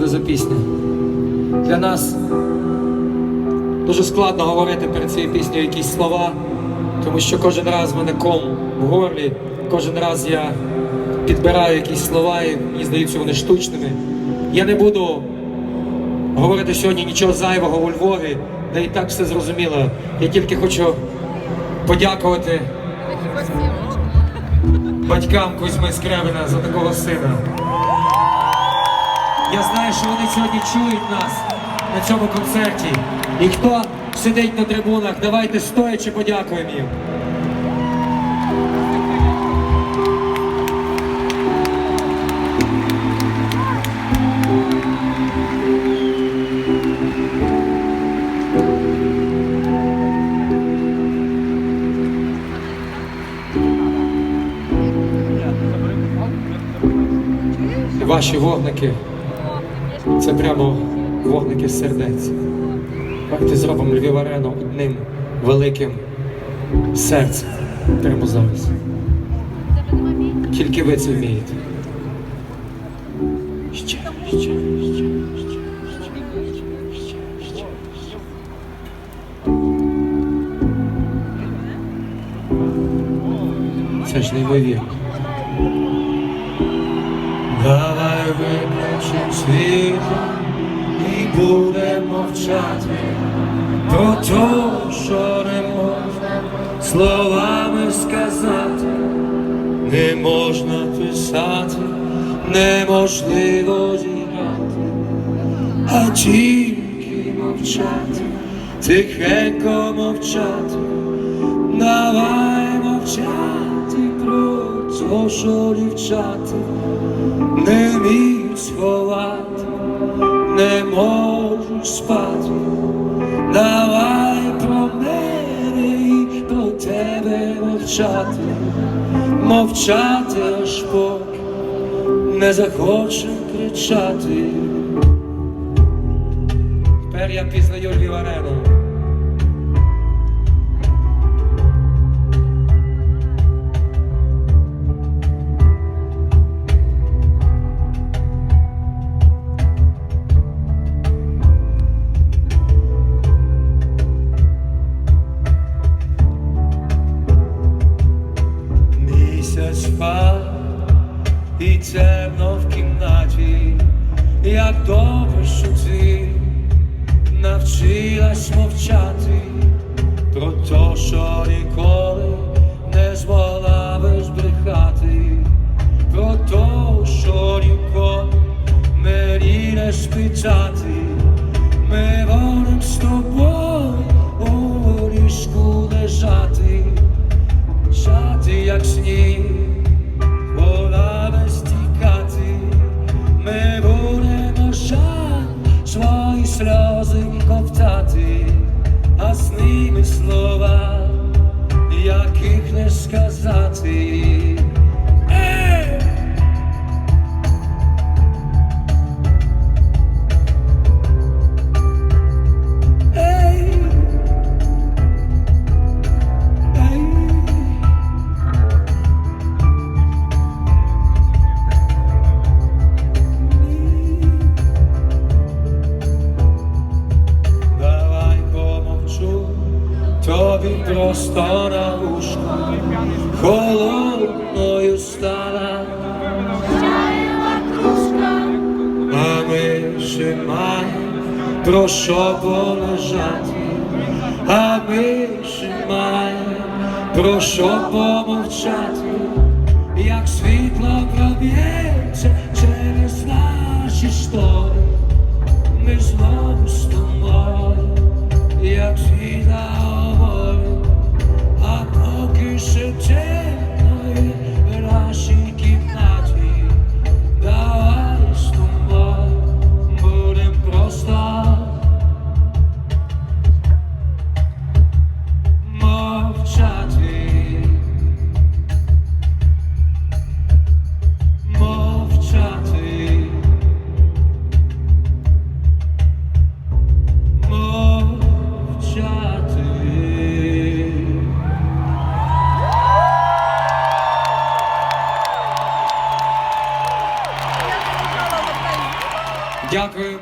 буде за пісня? Для нас дуже складно говорити перед цією піснею якісь слова, тому що кожен раз в мене ком в горлі, кожен раз я підбираю якісь слова і мені здаються вони штучними. Я не буду говорити сьогодні нічого зайвого у Львові, де і так все зрозуміло. Я тільки хочу подякувати батькам Кузьми Скрябина за такого сина. Я знаю, що вони сьогодні чують нас на цьому концерті. І хто сидить на трибунах, давайте стоячи подякуємо їм. Ваші вогники це прямо вогники сердець. Давайте зробимо Львів Арену одним великим серцем прямо зараз. Тільки ви це вмієте. Ще, ще, ще, ще, ще, ще. Це ж неймовірно. Давай виключимо світло і будемо мовчати. Про те, що не можна словами сказати, не можна писати, неможливо зіграти, а тільки мовчати, тихенько мовчати, давай мовчати про те, що дівчата не сховати, не можуть спати. Давай про мене і про тебе мовчати, мовчати аж поки не захоче кричати. Тепер я пізнаю Львів Арену. Місяць впав і темно в кімнаті, як добре, що ти навчилась мовчати про те, що ніколи сльози ковтати, а з ними слова, яких не сказати. На ушко холодною стала, а ми ще маємо про що полежати, а ми ще маємо про що помовчати, як світло проб'ється Дякую.